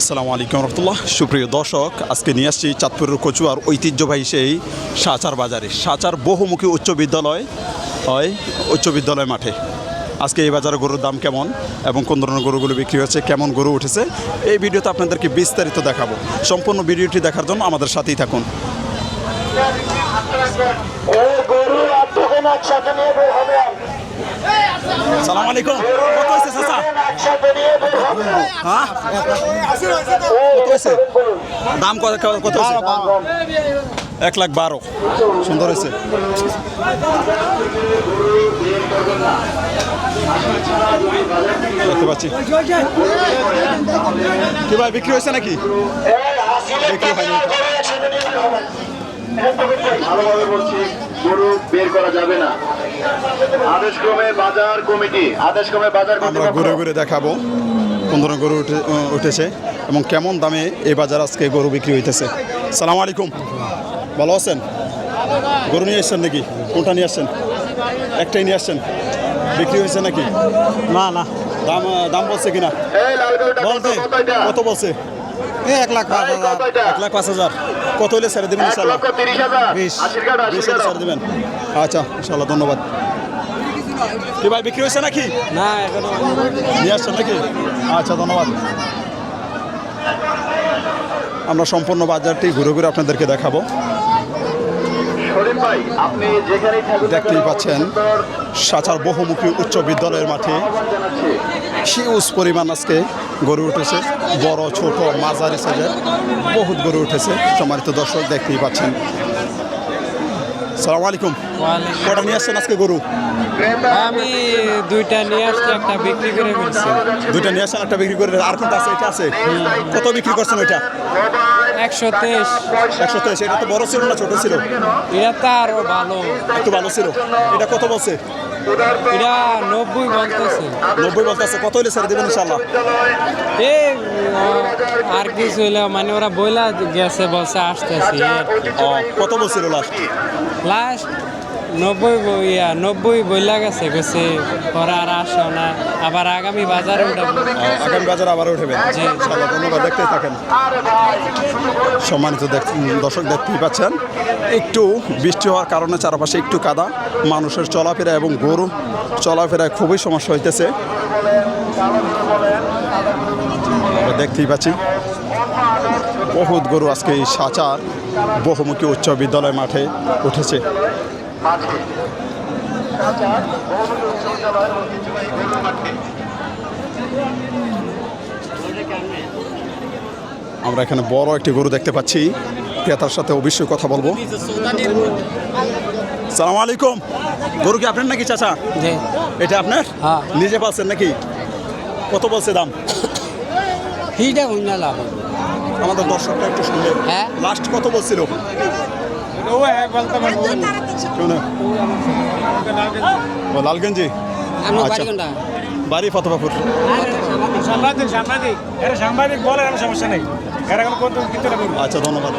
আসসালামু আলাইকুম রহমতুল্লাহ। সুপ্রিয় দর্শক, আজকে নিয়ে আসছি চাঁদপুরের কচুয়ার ঐতিহ্যবাহী সেই সাচার বাজারে। সাচার বহুমুখী উচ্চ বিদ্যালয় হয় উচ্চ বিদ্যালয় মাঠে। আজকে এই বাজারে গরুর দাম কেমন এবং কোন ধরনের গরুগুলো বিক্রি হচ্ছে কেমন গরু উঠেছে, এই ভিডিওতে আপনাদেরকে বিস্তারিত দেখাবো। সম্পূর্ণ ভিডিওটি দেখার জন্য আমাদের সাথেই থাকুন। নিয়ে সালাম আলাইকুম। কত হয়েছে, চাচা? হ্যাঁ? কত দাম কত কত হয়েছে? এক লাখ বারো। সুন্দর হয়েছে। দেখতে পাচ্ছি। কি ভাই, বিক্রি হয়েছে নাকি? বিক্রি হয়নি। ভালোভাবে বলছি গরু বের করা যাবে না। আদেশ ক্রমে বাজার কমিটি আদেশ ক্রমে বাজার আমরা ঘুরে ঘুরে দেখাবো কোন ধরনের গরু উঠে উঠেছে এবং কেমন দামে এই বাজার আজকে গরু বিক্রি হইতেছে। সালাম আলাইকুম। ভালো আছেন? গরু নিয়ে আসছেন নাকি? কোনটা নিয়ে আসছেন? একটাই নিয়ে আসছেন? বিক্রি হয়েছে নাকি? না না। দাম দাম বলছে কিনা? এই লাল কত বলছে? এক লাখ পাঁচ হাজার। কত এক লাখ পাঁচ হাজার। কত হলে ছেড়ে দেবেন ইনশাল্লাহ? বিশ। বিশ হলে ছেড়ে দেবেন। আচ্ছা ইনশাল্লাহ ধন্যবাদ। কি ভাই বিক্রি হয়েছে নাকি? না এখনও নিয়ে আসছেন নাকি? আচ্ছা ধন্যবাদ। আমরা সম্পূর্ণ বাজারটি ঘুরে ঘুরে আপনাদেরকে দেখাবো। শরীফ ভাই আপনি যেখানেই থাকুন না দেখতেই পাচ্ছেন। সাচার বহুমুখী উচ্চ বিদ্যালয়ের মাঠে হিউজ পরিমাণ আজকে গরু উঠেছে। বড় ছোট মাঝারি সাইজের বহুত গরু উঠেছে। সম্মানিত দর্শক দেখতেই পাচ্ছেন। সালাম আলাইকুম। কটা নিয়ে আসছেন আজকে গরু? আমি দুইটা নিয়ে আসছি একটা বিক্রি করে দুইটা নিয়ে আসছেন একটা বিক্রি করে আর কোনটা আছে? এটা আছে। কত বিক্রি করছেন ওইটা? একশো তেইশ। একশো তেইশ এটা তো বড় ছিল না ছোট ছিল? এটা তো আরও ভালো। একটু ভালো ছিল। এটা কত বলছে? এটা নব্বই বলতেছে। নব্বই বলতেছে। কত হলে ছেড়ে দেবেন ইনশাল্লাহ এ আর কিছু হইলে মানে ওরা বইলা গেছে বলছে আসতেছি। ও কত বলছিল লাস্ট লাস্ট নব্বই বই- ইয়া নব্বই বইলা গেছে গেছে ওরা আর আসো না। আবার আগামী বাজারে উঠাবো। আগামী বাজার আবার ইনশাল্লাহ ধন্যবাদ দেখতেই থাকেন। সম্মানিত দেখ- দর্শক দেখতেই পাচ্ছেন একটু বৃষ্টি হওয়ার কারণে চারপাশে একটু কাদা মানুষের চলাফেরা এবং গরু চলাফেরায় খুবই সমস্যা হইতেছে। দেখতেই পাচ্ছি বহুত গরু আজকে এই সাচার বহুমুখী উচ্চ বিদ্যালয় মাঠে উঠেছে। ঐতিহ্যবাহী মাঠে আমরা এখানে বড় একটি গরু দেখতে পাচ্ছি। ক্রেতার সাথে অবশ্যই কথা বলব। সালাম আলাইকুম। গরু কি আপনার নাকি চাচা? এটা আপনার? হ্যাঁ। নিজে পাচ্ছেন নাকি? কত বলছে দাম? আমাদের দর্শকরা একটু হ্যাঁ। লাস্ট কত বলছিল। ও লালগঞ্জি? আমি আচ্ছা। বাড়ি ফতবাপুর সাংবাদিক সাংবাদিক। এরা সাংবাদিক বলে আর সমস্যা নেই। এরা কোনো কোন কিছু না করবে? আচ্ছা ধন্যবাদ।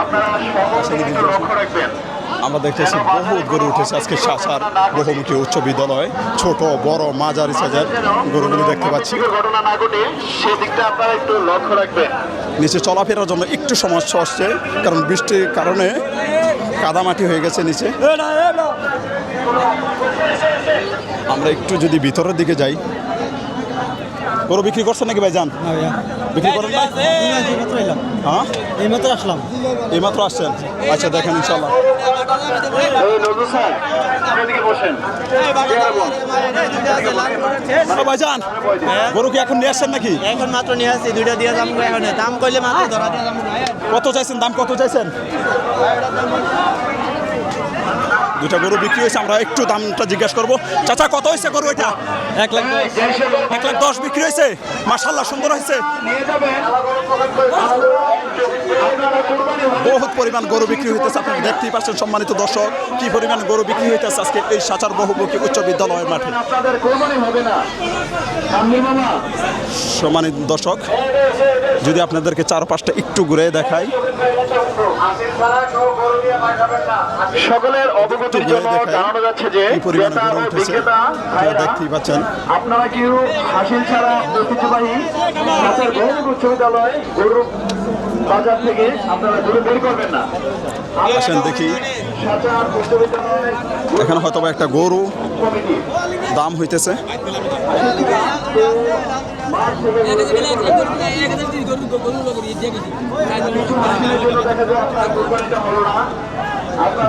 আপনারা সকলে লক্ষ্য রাখবেন। আমরা দেখতেছি বহু গরু উঠেছে আজকে শাসার বহুমুখী উচ্চ বিদ্যালয় ছোট বড় মাঝারি সাজার গরুগুলো দেখতে পাচ্ছি। ঘটনা না ঘটে সেদিকটা আপনারা একটু লক্ষ্য রাখবেন। নিচে চলাফেরার জন্য একটু সমস্যা হচ্ছে কারণ বৃষ্টির কারণে কাদামাটি হয়ে গেছে নিচে। আমরা একটু যদি ভিতরের দিকে যাই গরু বিক্রি করছেন নাকি ভাই যান বিক্রি করেন না হ্যাঁ? এই মাত্র আসলাম। এইমাত্র আসছেন? আচ্ছা দেখেন ইনশাল্লাহ এই নজরুল স্যার আপনি এদিকে বসেন। ভাই যান গরু কি এখন নিয়ে আসছেন নাকি? এখন মাত্র নিয়ে আসছি দুইটা দিয়ে দাম এখন। দাম কইলে মাত্র ধরা কত চাইছেন? দাম কত চাইছেন? দুটা গরু বিক্রি হয়েছে, আমরা একটু দামটা জিজ্ঞাসা করব। চাচা, কত হয়েছে গরু এটা? এক লাখ এক লাখ দশ বিক্রি হয়েছে? মাসাল্লাহ সুন্দর হয়েছে। বহুত পরিমাণ গরু বিক্রি হইতেছে, আপনারা দেখতেই পাচ্ছেন সম্মানিত দর্শক, কি পরিমাণ গরু বিক্রি হইতেছে আজকে এই সাচার বহুমুখী উচ্চ বিদ্যালয়ের মাঠে। সম্মানিত দর্শক, যদি আপনাদেরকে চার পাঁচটা একটু ঘুরে দেখাই। সকলের অবগতির জন্য জানানো যাচ্ছে যে ক্রেতা ও বিক্রেতা পাচ্ছেন। আপনারা কেউ হাসিল ছাড়া ঐতিহ্যবাহী সাথের বহুমুখী উচ্চ বিদ্যালয় গরু বাজার থেকে আপনারা গরু বের করবেন না? দেখি। এখানে হয়তো একটা গরু দাম হইতেছে।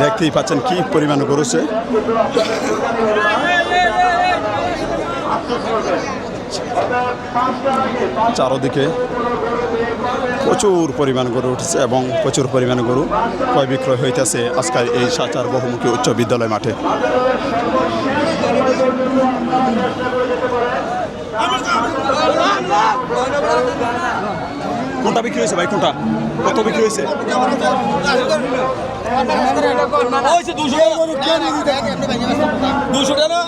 দেখতেই পাচ্ছেন কি পরিমাণ গরুছে চারোদিকে প্রচুর পরিমাণ গরু উঠেছে এবং প্রচুর পরিমাণ গরু ক্রয় বিক্রয় হইতেছে আজকাল এই সাচার বহুমুখী উচ্চ বিদ্যালয় মাঠে। কোনটা বিক্রি হয়েছে ভাই? কোনটা? কত বিক্রি হয়েছে? দুশো টাকা।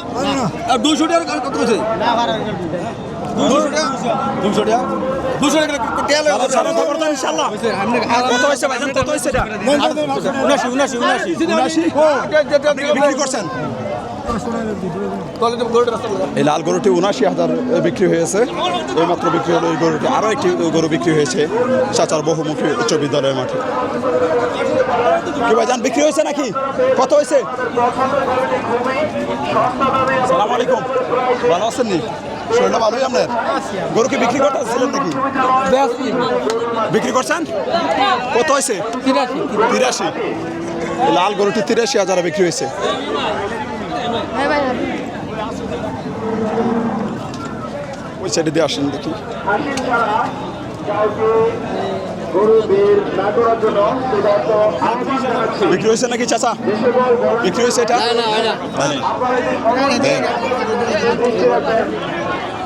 দুশো টাকা কত আছে দুশো টাকা? দুশো টাকা? দুশো টাকা এই লাল গরুটি উনাশি হাজার বিক্রি হয়েছে। এইমাত্র বিক্রি হলো এই গরুটি। আরও একটি গরু বিক্রি হয়েছে চাচার বহুমুখী উচ্চ বিদ্যালয়ের মাঠে। কি ভাইজান বিক্রি হয়েছে নাকি? কত হয়েছে? সালাম আলাইকুম। ভালো আছেন নি? শরীরটা ভালোই আপনার গরু কি বিক্রি করতেছিলেন নাকি বিক্রি করছেন কত হয়েছে তিরাশি এই লাল গরুটি তিরাশি হাজারে বিক্রি হয়েছে ওই সাইডে দিয়ে আসেন দেখি বিক্রি হয়েছে নাকি চাচা বিক্রি হয়েছে এটা।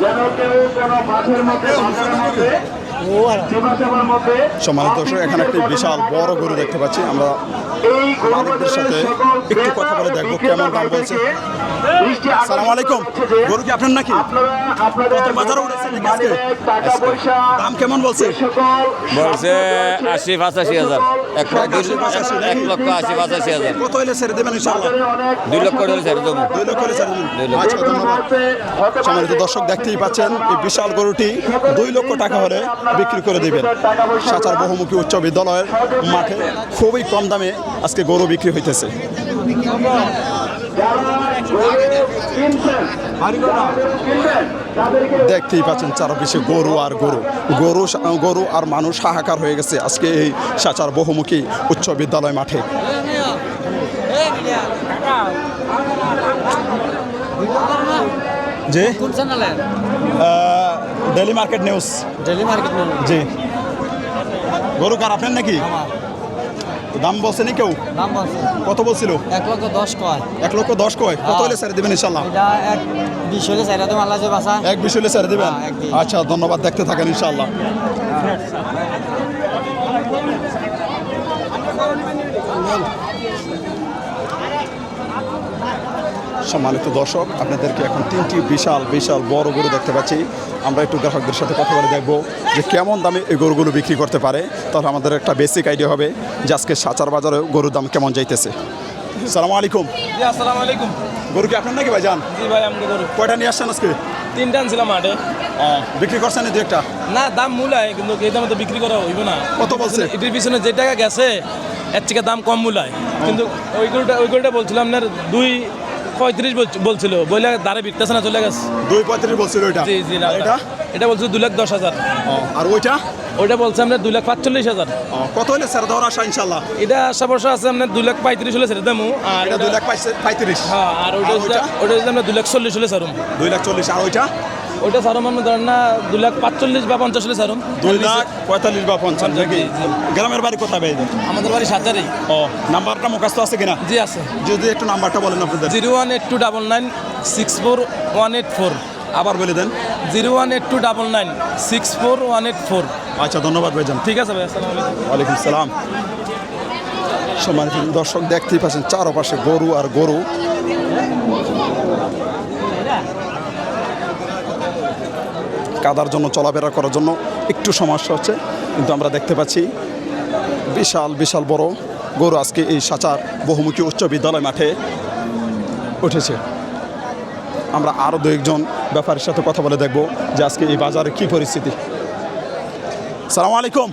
যেন কেউ কোনো মাঠের মধ্যে বাজারের মধ্যে মধ্যে সম্মানিত দর্শক এখানে একটি বিশাল বড় গরু দেখতে পাচ্ছি। আমরা মালিকদের সাথে একটু কথা বলে দেখব কেমন দাম বলছে। সালাম আলাইকুম। গরু কি আপনার নাকি? বাজারে দাম কেমন বলছে? বলছে আশি পঁচাশি হাজার। এক লক্ষ আশি, পঁচাশি হাজার। কত হলে ছেড়ে দেবেন দুই লক্ষ হলে ছেড়ে দেবো। দুই লক্ষ হলে ছেড়ে দেবেন। আচ্ছা ধন্যবাদ। সম্মানিত দর্শক দেখতেই পাচ্ছেন এই বিশাল গরুটি দুই লক্ষ টাকা হলে বিক্রি করে দিবেন। সাঁচার বহুমুখী উচ্চ বিদ্যালয়ের মাঠে খুবই কম দামে আজকে গরু বিক্রি হইতেছে। দেখতেই পাচ্ছেন চারপাশে গরু আর গরু। গরু গরু আর মানুষ হাহাকার হয়ে গেছে আজকে এই সাঁচার বহুমুখী উচ্চ বিদ্যালয় মাঠে। চ্যানেলে daily market news daily market news ji. গরু কার আপনার নাকি? দাম বলছে নি কেউ? দাম বলছে। কত বলছিল? এক লক্ষ দশ কয়। এক লক্ষ দশ কয়। কত হলে ছেড়ে দেবেন ইনশাল্লাহ এটা এক বিশ হলে ছেড়ে তো আল্লাহ যে বাসা। এক বিশ হলে ছেড়ে দেবেন? হ্যাঁ। আচ্ছা ধন্যবাদ দেখতে থাকেন ইনশাল্লাহ সম্মানিত দর্শক আপনাদেরকে এখন তিনটি বিশাল বিশাল বড় গরু দেখতে পাচ্ছি। আমরা একটু গ্রাহকদের সাথে কথা বলে দেখব যে কেমন দামে এই গরুগুলো বিক্রি করতে পারে। তাহলে আমাদের একটা বেসিক আইডিয়া হবে যে আজকে সাচার বাজারে গরুর দাম কেমন যাইতেছে। সালাম আলাইকুম। আসসালামু আলাইকুম। গরু কি আপনার নাকি ভাই যান জি ভাই আমি গরু। কয়টা নিয়ে আসছেন আজকে? তিনটা আনছিলাম মাঠে। বিক্রি করছেন এই দু একটা? না দাম মূলায় কিন্তু এই দামে তো বিক্রি করা হইব না। কত বলছে? এটির পিছনে যে টাকা গেছে এর থেকে দাম কম মূলায়। কিন্তু ওই গরুটা ওই গরুটা বলছিলাম আপনার দুই পঁয়ত্রিশ বলছ- বলছিল বলে দাঁড়ে বিকতেছে না চলে গেছে। দুই পঁয়ত্রিশ বলছিল ওইটা? জি জি এটা? এটা বলছিল দুই লাখ দশ হাজার। আর ওইটা? ওইটা বলছে আমরা দুই লাখ পাঁচচল্লিশ হাজার। কত হলে স্যার ধর আশা ইনশাল্লাহ এটা আশা বর্ষা আছে আপনার দুই লাখ পঁয়ত্রিশ হলে স্যার দেবো। আর এটা দুই লাখ পঁয়ত্রিশ- হ্যাঁ আর ওইটা ওইটা? আমরা দুই লাখ চল্লিশ হলে স্যার দুই লাখ চল্লিশ। আর ওইটা? ওইটা সারুম আমরা ধরেন না দুই লাখ পাঁচচল্লিশ বা পঞ্চাশ হলে সারুম দুই লাখ পঁয়তাল্লিশ বা পঞ্চাশ নাকি? গ্রামের বাড়ি কোথায় ভাই? আমাদের বাড়ি সাচারেই ও নাম্বারটা মুখাস্ত আছে কিনা? জি আছে। যদি একটু নাম্বারটা বলেন আপনাদের। Zero one eight two double nine six four one eight four. আবার বলে দেন। Zero one eight two double nine six four one eight four. আচ্ছা ধন্যবাদ ভাইজান। ঠিক আছে ভাই আসসালামু আলাইকুম। ওয়ালাইকুম সালাম। সম্মানিত দর্শক দেখতেই পাচ্ছেন চারপাশে গরু আর গরু। কাদার জন্য চলাফেরা করার জন্য একটু সমস্যা হচ্ছে। কিন্তু আমরা দেখতে পাচ্ছি বিশাল বিশাল বড় গরু আজকে এই সাচার বহুমুখী উচ্চ বিদ্যালয় মাঠে উঠেছে। আমরা আরও দু একজন ব্যাপারীর সাথে কথা বলে দেখব যে আজকে এই বাজারে কি পরিস্থিতি। সালাম আলাইকুম।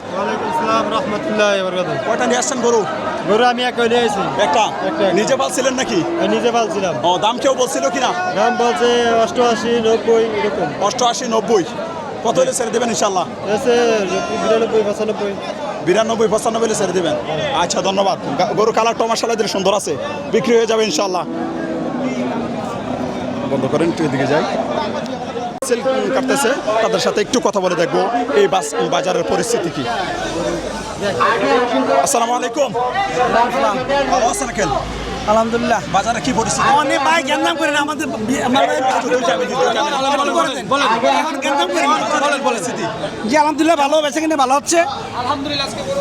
কয়টা নিয়ে আসছেন গরু? গরু আমি এক কইলে আছি একটা? একটা। নিজে পালছিলেন নাকি? আমি নিজে পালছিলাম। ও দাম কেউ বলছিল কিনা দাম বলছে অষ্টআশি নব্বই এরকম। অষ্টআশি নব্বই। কত হলে ছেড়ে দেবেন ইনশাল্লাহ বিরানব্বই পঁচানব্বই। বিরানব্বই পঁচানব্বই হলে ছেড়ে দেবেন? আচ্ছা ধন্যবাদ। গরু কালার টমাশালা দিলে সুন্দর আছে। বিক্রি হয়ে যাবে ইনশাল্লাহ বন্ধ করেন একটু এদিকে যাই। সেল কাটতেছে। তাদের সাথে একটু কথা বলে দেখব। এই বাস বাজারের পরিস্থিতি কি? আসসালামু আলাইকুম। ভালো আছেন আঙ্কেল আলহামদুলিল্লাহ। বাজারে কি পরিস্থিতি? অনেক ভাই গেন্দাম করে না আমাদের জি আলহামদুলিল্লাহ ভালো বেচা কিনে ভালো হচ্ছে।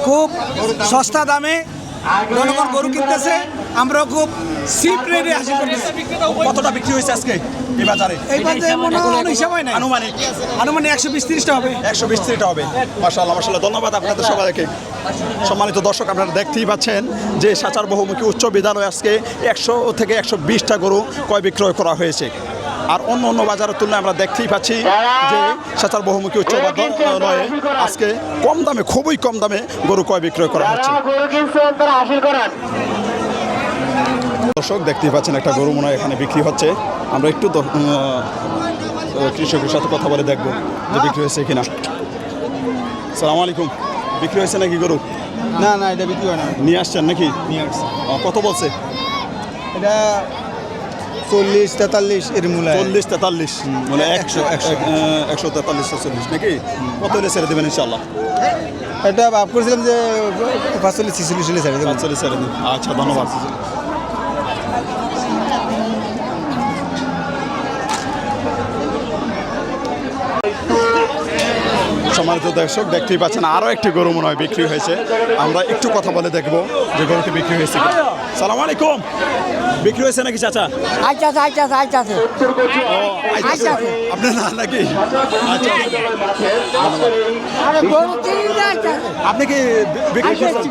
খুব সস্তা দামে জনগণ গরু কিনতেছে। আমরাও খুব সিপ রেটে করতেছি। কতটা বিক্রি হয়েছে আজকে? এই বাজারে। এই বাজে মনে হয় কোনো হিসাব হয় আনুমানিক। আনুমানিক একশো বিশ তিরিশটা হবে। একশো বিশ হবে। ধন্যবাদ আপনাদের সবাইকে। সম্মানিত দর্শক আপনারা দেখতেই পাচ্ছেন যে সাচার বহুমুখী উচ্চ বিদ্যালয় আজকে একশো থেকে একশো বিশটা গরু ক্রয় বিক্রয় করা হয়েছে। আর অন্য অন্য বাজারের তুলনায় আমরা দেখতেই পাচ্ছি যে সাচার বহুমুখী উচ্চ বিদ্যালয়ে আজকে কম দামে খুবই কম দামে গরু ক্রয় বিক্রয় করা হচ্ছে। দর্শক দেখতেই পাচ্ছেন একটা গরু মনে হয় এখানে বিক্রি হচ্ছে। আমরা একটু কৃষকের সাথে কথা বলে দেখব যে বিক্রি হয়েছে কিনা। সালাম আলাইকুম। বিক্রি হয়েছে নাকি গরু? না না এটা বিক্রি হয় না। নিয়ে আসছেন নাকি? নিয়ে আসছি। কত বলছে? এটা চল্লিশ তেতাল্লিশ এর মূল্য। চল্লিশ তেতাল্লিশ। মানে একশো একশো একশো। তেতাল্লিশ চল্লিশ নাকি? কত হলে ছেড়ে দেবেন ইনশাল্লাহ এটা ভাব করেছিলাম যে পাঁচচল্লিশ ছিচল্লিশ হলে ছেড়ে দেবো। চল্লিশ ছেড়ে দিন আচ্ছা ধন্যবাদ। সম্মানিত দর্শক, দেখতেই পাচ্ছেন আরও একটি গরু মনে হয় বিক্রি হয়েছে আমরা একটু কথা বলে দেখব যে গরুটি বিক্রি হয়েছে। সালাম আলাইকুম। বিক্রি হয়েছে নাকি চাচা? আইতাছে আইতাছে আইতাছে ও আচ্ছা। আপনার না নাকি? আচ্ছা। আরে গরু কিনে আইতাছে আপনি কি বি- বিক্রি করছেন?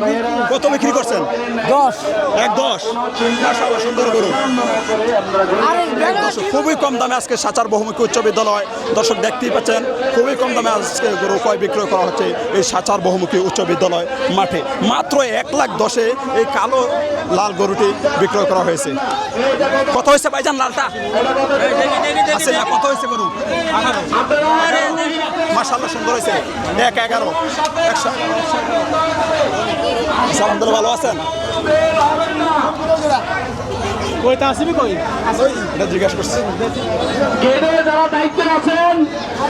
কত বিক্রি করছেন? দশ। এক দশ? মাশাআল্লাহ, সুন্দর আরে দর্শক, খুবই কম দামে আজকে সাচার বহুমুখী উচ্চ বিদ্যালয়। দর্শক দেখতেই পাচ্ছেন খুবই কম দামে আজকে গরু ক্রয় বিক্রয় করা হচ্ছে এই সাচার বহুমুখী উচ্চ বিদ্যালয় মাঠে। মাত্র এক লাখ দশে এই কালো লাল গরুটি বিক্রয় করা হয়েছে। কত হয়েছে ভাইজান লালটা? আছে না, কত হয়েছে গরু? মাসাল্লাহ সুন্দর হয়েছে। এক এগারো একশো। ভালো আছেন? কইতা আসবি কই? এটা জিজ্ঞাসা করছি। গেটে যারা দায়িত্বে আছেন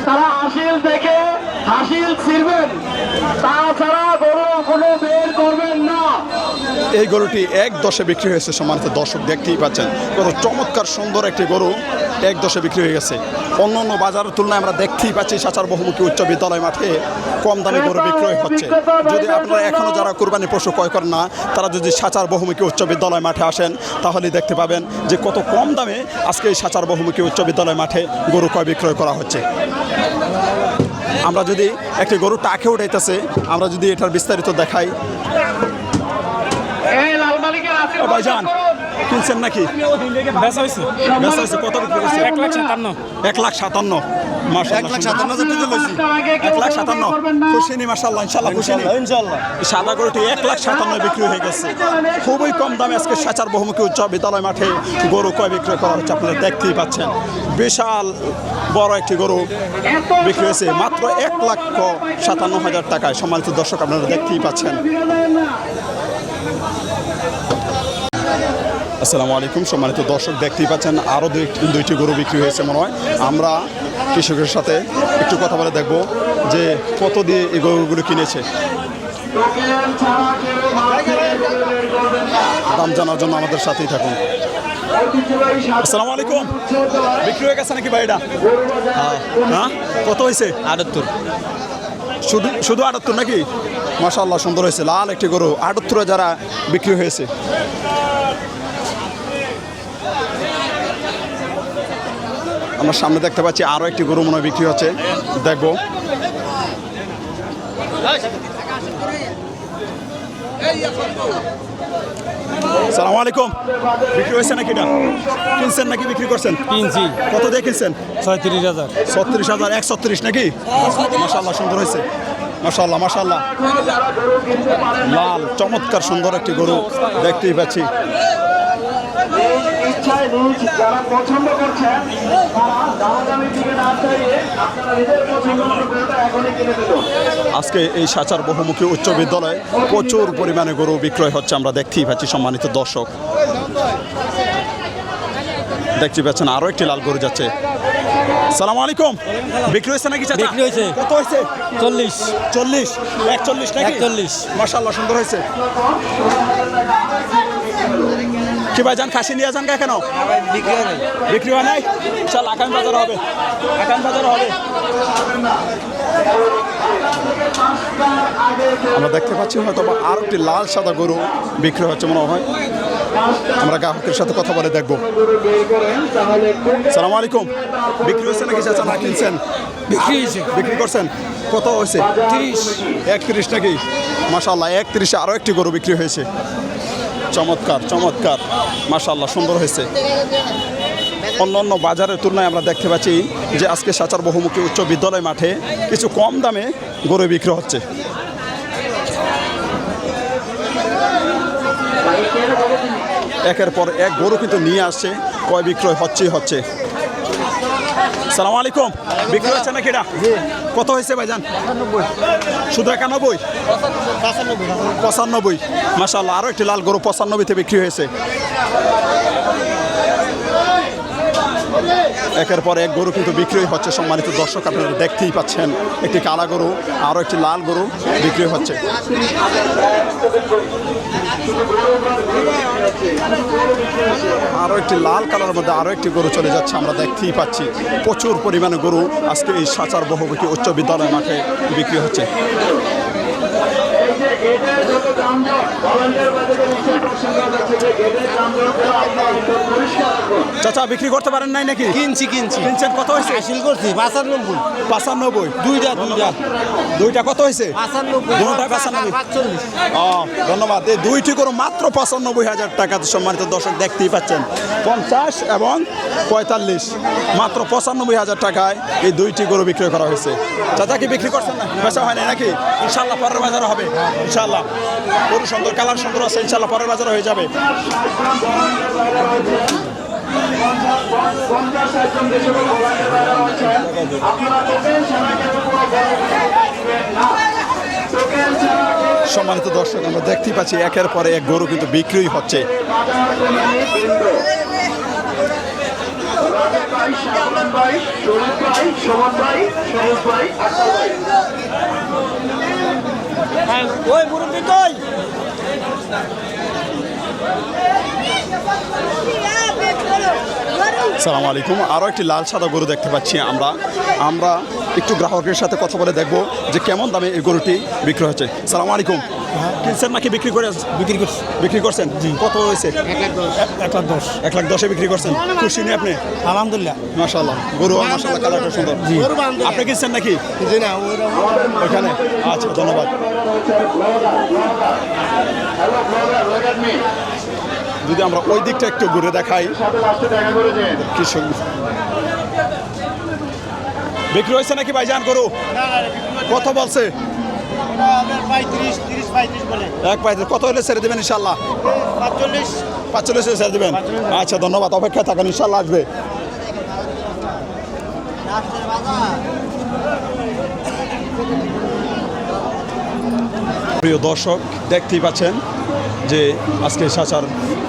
তারা হাসিল দেখে হাসিল ছিড়বেন। তাছাড়া গরু কোনো বের করবেন এই গরুটি এক দশে বিক্রি হয়েছে, সম্মানিত দর্শক দেখতেই পাচ্ছেন। কত চমৎকার সুন্দর একটি গরু এক দশে বিক্রি হয়ে গেছে। অন্য অন্য বাজারের তুলনায় আমরা দেখতেই পাচ্ছি সাচার বহুমুখী উচ্চ বিদ্যালয় মাঠে কম দামে গরু বিক্রয় হচ্ছে। যদি আপনারা এখনও যারা কোরবানি পশু ক্রয় করেন না, তারা যদি সাচার বহুমুখী উচ্চ বিদ্যালয় মাঠে আসেন তাহলে দেখতে পাবেন যে কত কম দামে আজকে এই সাচার বহুমুখী উচ্চ বিদ্যালয় মাঠে গরু ক্রয় বিক্রয় করা হচ্ছে। আমরা যদি একটি গরু টাকে উঠাইতেছে, আমরা যদি এটার বিস্তারিত দেখাই এই লাল মালিকের হাসিল ও ভাইজান কিনছেন নাকি? বেচা হয়েছে বেচা হয়েছে কত বিক্রি করছে এক লাখ সাতান্ন। এক লাখ সাতান্ন। সাদা গরুটি এক লাখ সাতান্ন বিক্রি হয়ে গেছে। খুবই কম দামে আজকে সাচার বহুমুখী উচ্চ বিদ্যালয় মাঠে গরু কয় বিক্রয় করা হচ্ছে আপনারা দেখতেই পাচ্ছেন। বিশাল বড় একটি গরু বিক্রি হয়েছে মাত্র এক লক্ষ সাতান্ন হাজার টাকায়। সম্মানিত দর্শক আপনারা দেখতেই পাচ্ছেন। আসসালামু আলাইকুম। সম্মানিত দর্শক দেখতেই পাচ্ছেন আরও দুই দুইটি গরু বিক্রি হয়েছে মনে হয়। আমরা কৃষকের সাথে একটু কথা বলে দেখব যে কত দিয়ে এই গরুগুলো কিনেছে। দাম জানার জন্য আমাদের সাথেই থাকুন। আসসালামু আলাইকুম। বিক্রি হয়ে গেছে নাকি বাড়িটা হ্যাঁ কত হয়েছে? আটাত্তর। শুধু শুধু আটাত্তর নাকি? মাশাল্লাহ সুন্দর হয়েছে। লাল একটি গরু আটাত্তরে যারা বিক্রি হয়েছে। আমরা সামনে দেখতে পাচ্ছি আরও একটি গরু মনে বিক্রি হচ্ছে। দেখব। সালাম আলাইকুম। বিক্রি হয়েছে নাকি এটা? কিনছেন নাকি বিক্রি করছেন? কিনছি। কত দিয়ে কিনছেন? ছয়ত্রিশ হাজার। ছত্রিশ হাজার এক ছত্রিশ নাকি? মাসাল্লাহ সুন্দর হয়েছে। মাসাল্লাহ মাসাল্লাহ লাল চমৎকার সুন্দর একটি গরু দেখতেই পাচ্ছি। নিজ ইচ্ছায় নিজ যারা পছন্দ করছেন তারা দামাদামি দিকে না চাইয়ে আপনারা নিজের পছন্দ মতো গরুটা এখনই কিনে দিল আজকে এই সাচার বহুমুখী উচ্চ বিদ্যালয়ে প্রচুর পরিমাণে গরু বিক্রয় হচ্ছে আমরা দেখতেই পাচ্ছি সম্মানিত দর্শক। দেখতে পাচ্ছেন আরও একটি লাল গরু যাচ্ছে। সালাম আলাইকুম। বিক্রি হয়েছে নাকি চাচা? বিক্রি হয়েছে। কত হয়েছে? চল্লিশ। চল্লিশ। একচল্লিশ নাকি? একচল্লিশ। মাসাল্লাহ সুন্দর হয়েছে। কি ভাই যান খাসি নিয়ে যান কেন? বিক্রি হয় নাই? চল আগামী বাজার হবে। আগামী বাজার হবে। আমরা দেখতে পাচ্ছি হয়তো বা আরও একটি লাল সাদা গরু বিক্রি হচ্ছে মনে হয়। আমরা গ্রাহকের সাথে কথা বলে দেখব। সালাম আলাইকুম। বিক্রি হচ্ছে নাকি চাচা না কিনছেন? বিক্রি হয়েছে। বিক্রি করছেন? কত হয়েছে? তিরিশ একত্রিশ নাকি? মাসাল্লাহ একত্রিশে আরও একটি গরু বিক্রি হয়েছে। চমৎকার চমৎকার। মাশাল্লাহ সুন্দর হয়েছে। অন্য অন্য বাজারের তুলনায় আমরা দেখতে পাচ্ছি যে আজকে সাচার বহুমুখী উচ্চ বিদ্যালয় মাঠে কিছু কম দামে গরু বিক্রি হচ্ছে। একের পর এক গরু কিন্তু নিয়ে আসছে কয় বিক্রয় হচ্ছেই হচ্ছে। সালাম আলাইকুম। বিক্রি হচ্ছে নাকি এটা? কত হয়েছে ভাইজান? শুধু একানব্বই? পঁচানব্বই। মাসাল্লাহ আরও একটি লাল গরু পঁচানব্বইতে বিক্রি হয়েছে। একের পর এক গরু কিন্তু বিক্রি হচ্ছে। সম্মানিত দর্শক, আপনারা দেখতেই পাচ্ছেন, একটি কালা গরু, আরও একটি লাল গরু বিক্রি হচ্ছে। আরও একটি লাল কালার মধ্যে আরও একটি গরু চলে যাচ্ছে, আমরা দেখতেই পাচ্ছি। প্রচুর পরিমাণে গরু আজকে এই সাচার বহুমুখী উচ্চ বিদ্যালয় মাঠে বিক্রি হচ্ছে। চাচা বিক্রি করতে পারেন নাই নাকি? কিনছি কিনছি। কিনছেন কত হয়েছে? হাসিল করছি পাঁচানব্বই। পাঁচানব্বই। দুইটা দুইটা। দুইটা কত হয়েছে? পাঁচানব্বই। পাঁচানব্বই। ও ধন্যবাদ। এই দুইটি করে মাত্র পঁচানব্বই হাজার টাকা সম্মানিত দর্শক দেখতেই পাচ্ছেন। পঞ্চাশ এবং পঁয়তাল্লিশ। মাত্র পঁচানব্বই হাজার টাকায় এই দুইটি গরু বিক্রয় করা হয়েছে। চাচা কি বিক্রি করছেন না? বেচা হয় না নাকি? ইনশাল্লাহ পরের বাজারে হবে। ইনশাল্লাহ গরু সুন্দর কালার সুন্দর আছে ইনশাল্লাহ পরের বাজারে হয়ে যাবে। সম্মানিত দর্শক আমরা দেখতেই পাচ্ছি একের পরে এক গরু কিন্তু বিক্রি হচ্ছে রাজা ভাই শাহমান ভাই শরীফ ভাই সোমন ভাই সবুজ ভাই আকাল ভাই ওই মুরব্বী কই সালাম আলাইকুম আরও একটি লাল সাদা গরু দেখতে পাচ্ছি আমরা। আমরা একটু গ্রাহকের সাথে কথা বলে দেখব যে কেমন দামে এই গরুটি বিক্রি হচ্ছে। সালাম আলাইকুম কিনছেন নাকি বিক্রি করে বিক্রি করছি। বিক্রি করছেন? কত হয়েছে? এক লাখ দশ। এক লাখ দশে। বিক্রি করছেন। খুশি নেই আপনি? আলহামদুলিল্লাহ। মাশাল্লাহ গরু মাশাল্লাহ কালারটা সুন্দর। আপনি কিনছেন নাকি? জি ওইখানে? আচ্ছা ধন্যবাদ। যদি আমরা ওই দিকটা একটু ঘুরে দেখাই। সাথে লাস্টে দেখা করে যে কি সুন্দর বিক্রি হয়েছে। নাকি ভাই ভাইজান গরু কত বলছে পঁয়ত্রিশ পঁয়ত্রিশ এক পাইতে কত হলে ছেড়ে দেবেন ইনশাল্লাহ? পাঁচচল্লিশ। পাঁচচল্লিশ ছেড়ে দেবেন? আচ্ছা ধন্যবাদ। অপেক্ষা থাকেন ইনশাল্লাহ আসবে। প্রিয় দর্শক, দেখতেই পাচ্ছেন যে আজকে সাচার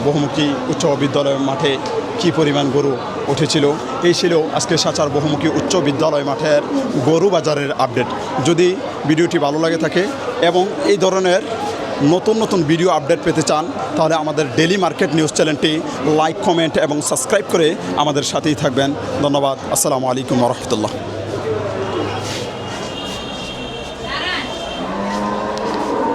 বহুমুখী উচ্চ বিদ্যালয় মাঠে কি পরিমাণ গরু উঠেছিল। এই ছিল আজকে সাচার বহুমুখী উচ্চ বিদ্যালয় মাঠের গরু বাজারের আপডেট। যদি ভিডিওটি ভালো লাগে থাকে এবং এই ধরনের নতুন নতুন ভিডিও আপডেট পেতে চান, তাহলে আমাদের ডেলি মার্কেট নিউজ চ্যানেলটি লাইক, কমেন্ট এবং সাবস্ক্রাইব করে আমাদের সাথেই থাকবেন। ধন্যবাদ। আসসালামু আলাইকুম রহমতুল্লাহ।